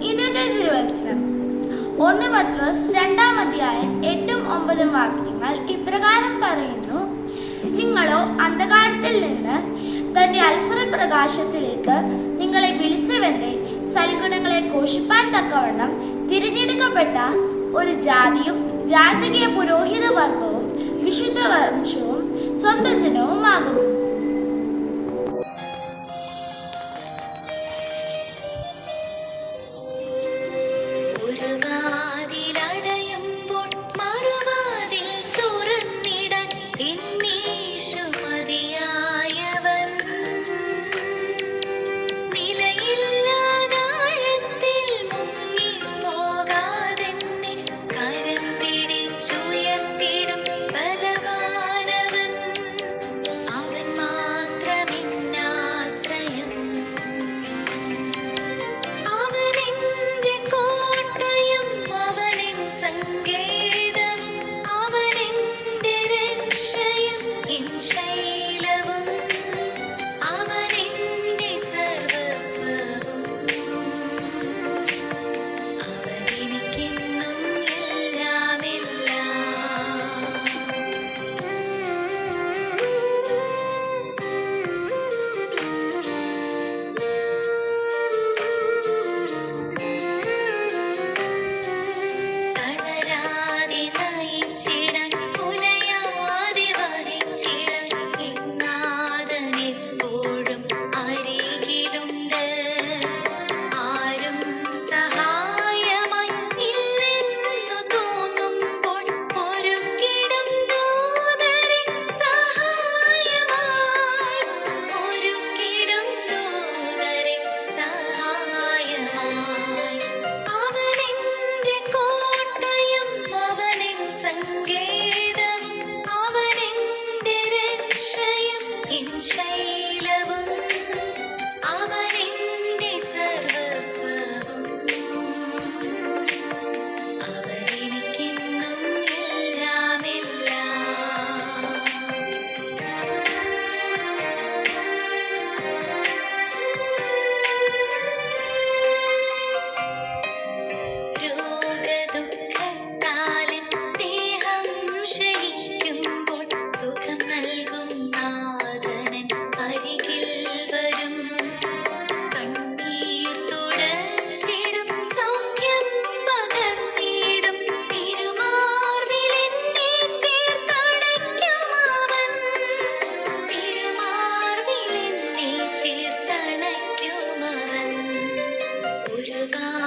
ഇന്നത്തെ തിരുവചനം ഒന്ന് പത്രോസ് രണ്ടാം അധ്യായം എട്ടും ഒമ്പതും വാക്യങ്ങൾ ഇപ്രകാരം പറയുന്നു. നിങ്ങളോ അന്ധകാരത്തിൽ നിന്ന് തന്റെ അത്ഭുത പ്രകാശത്തിലേക്ക് നിങ്ങളെ വിളിച്ചവരെ സൽഗുണങ്ങളെ ഘോഷിപ്പാൻ തക്കവണ്ണം തിരഞ്ഞെടുക്കപ്പെട്ട ഒരു ജാതിയും രാജകീയ പുരോഹിത വർഗവും വിശുദ്ധ വംശവും gone.